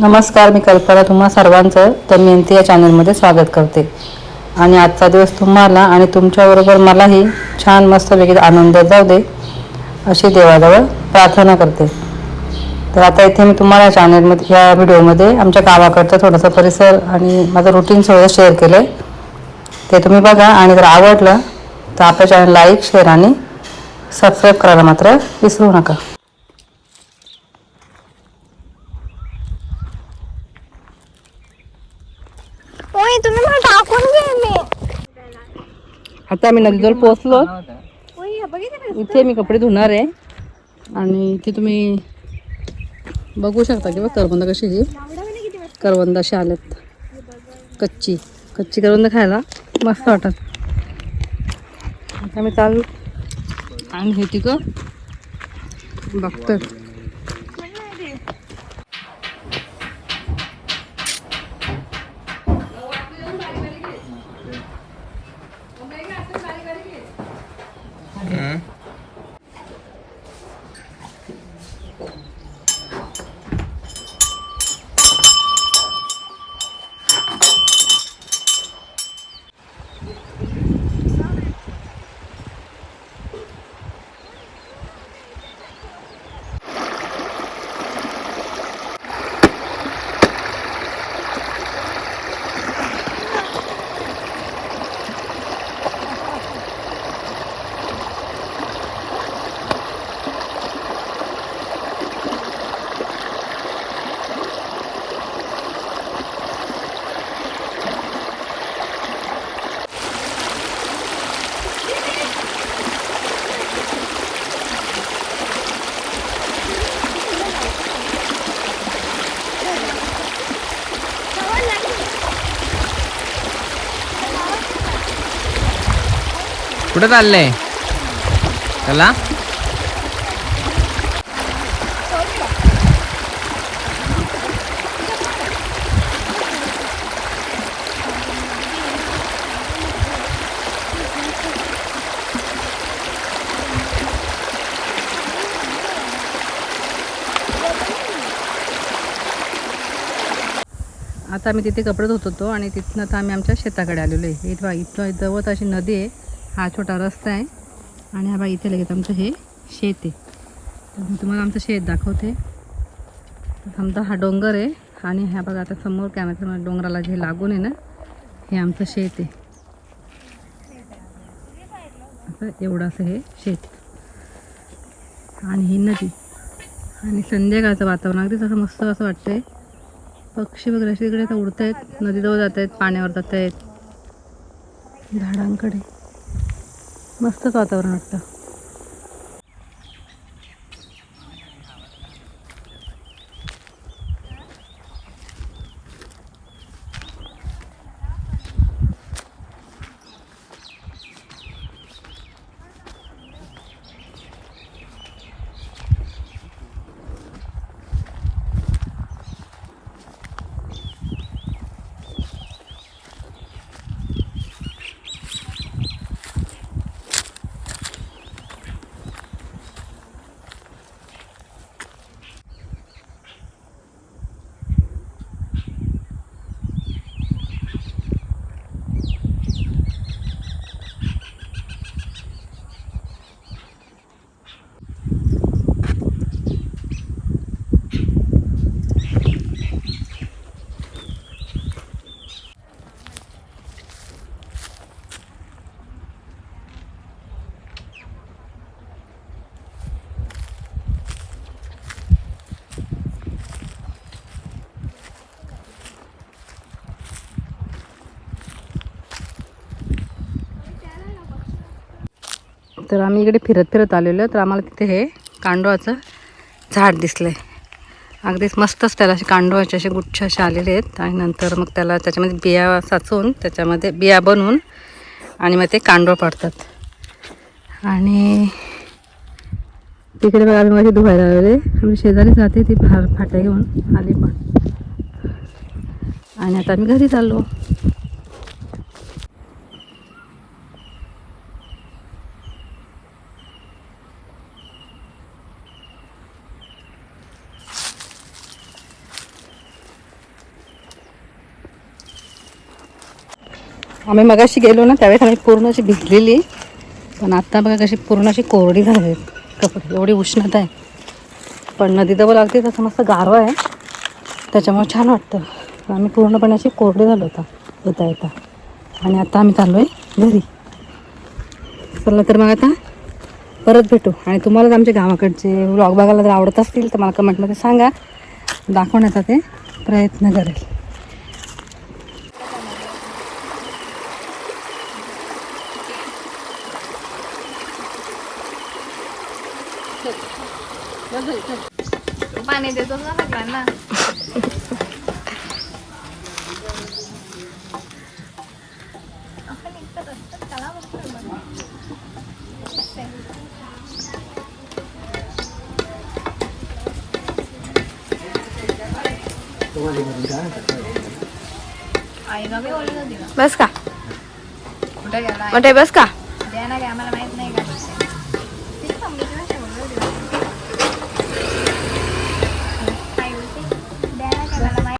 नमस्कार मी कल्पना तुम्हा सर्वांचं दमयंती या चॅनलमध्ये स्वागत करते. आणि आजचा दिवस तुम्हाला आणि तुमच्याबरोबर मलाही छान मस्तपैकी आनंद जाऊ दे अशी देवाजवळ प्रार्थना करते. तर आता इथे मी तुम्हाला चॅनलमध्ये या व्हिडिओमध्ये आमच्या गावाकडचा थोडासा परिसर आणि माझं रुटीन सगळं शेअर केलं आहे ते तुम्ही बघा आणि जर आवडलं तर आपल्या चॅनल लाईक शेअर आणि सबस्क्राईब करायला मात्र विसरू नका. ओय तुम्ही मला टाकून गेले आता आम्ही नदीजवळ पोहोचलो. बघितलं इथे मी कपडे धुणार आहे. आणि इथे तुम्ही बघू शकता की बघ करवंद कशी ही. किती वाजता? करवंद अशी आलेत. कच्ची. कच्ची करवंद खायला. मस्त वाटत. आता मी चालू. आणि हे तिक बघतोय. कुठं चाललंय? चला. आता आम्ही तिथे कपडे धुत होतो आणि तिथनं आता आम्ही आमच्या शेताकडे आलेलो आहे. इथं इथं जवळ अशी नदी आहे. हा छोटा रस्ता आहे. आणि हा बा इथे लगेच आमचं हे शेत आहे. तर मी तुम्हाला आमचं शेत दाखवते. आमचा हा डोंगर आहे. आणि ह्या बघा आता समोर कॅमेरा डोंगराला जे लागून आहे ना हे आमचं शेत आहे. असं एवढं असं हे शेत. आणि ही नदी. आणि संध्याकाळचं वातावरण. अगदी तसं मस्त असं वाटतंय. पक्षी वगैरे असे तिकडे आता उडत आहेत नदीजवळ जात आहेत पाण्यावर जात आहेत झाडांकडे. मस्तच वातावरण वाटतं. तर आम्ही इकडे फिरत फिरत आलेलो तर आम्हाला तिथे हे कांडवाचं झाड दिसलं आहे अगदीच मस्तच त्याला असे कांडवाचे असे गुच्छ असे आलेले आहेत. आणि नंतर मग त्याला त्याच्यामध्ये बिया साचवून त्याच्यामध्ये बिया बनवून आणि मग ते कांडव पाडतात. आणि तिकडे बघा आम्ही माझे धुवायला आलेले आम्ही शेजारी जाते ती फार फाट्या घेऊन आली पण. आणि आता आम्ही घरी चाललो आम्ही मगाशी गेलो ना त्यावेळेस आम्ही पूर्ण अशी भिजलेली. पण आत्ता बघा कशी पूर्ण अशी कोरडी झाली आहेत कपडे. एवढी उष्णता आहे. पण नदी जवळ लागते तसं मस्त गारवा आहे. त्याच्यामुळे छान वाटतं. आम्ही पूर्णपणे अशी कोरडी झालो होता येता येता. आणि आता आम्ही चाललो आहे घरी. चला तर मग आता परत भेटू. आणि तुम्हालाच आमच्या गावाकडचे व्लॉग बघायला जर आवडत असतील तर मला कमेंटमध्ये सांगा. दाखवण्याचा ते प्रयत्न करेल. पाणी देतो ना सगळ्यांना बस का मोठे बस का द्या ना काय आम्हाला माहीत नाही का